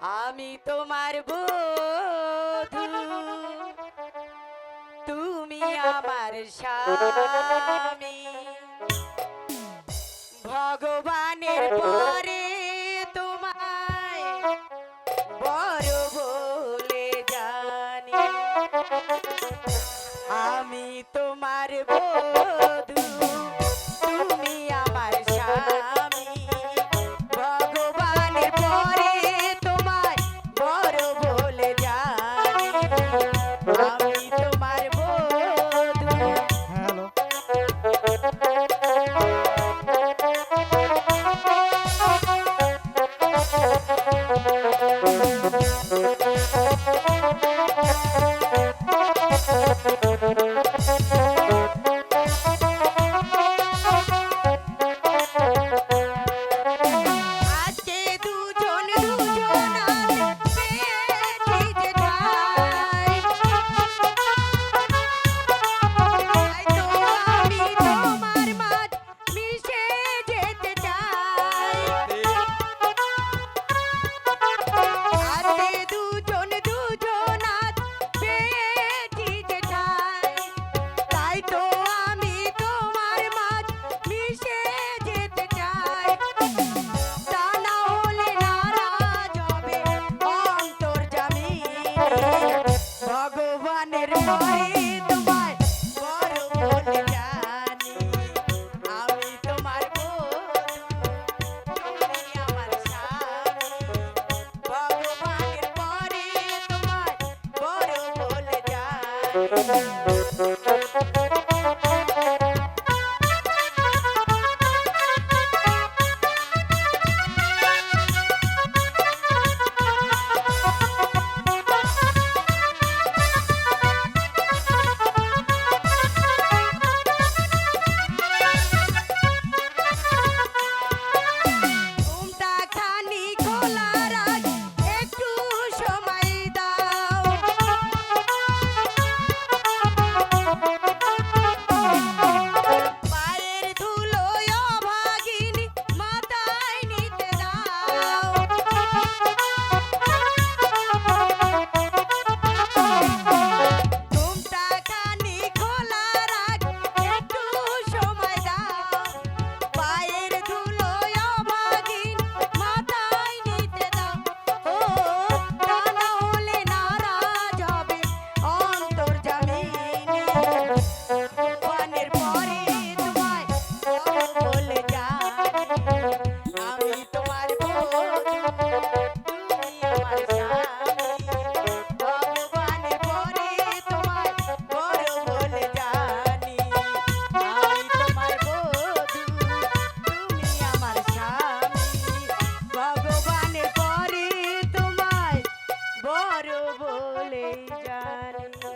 আমি তোমার বধু তুমি আমার স্বামী। ভগবানের প্রাণের ভয় তোমার বড় মনে জানি আমি তোমার তুমি আমার স্বামী। ভগবানের পরে তোমার বড় বলে জানি।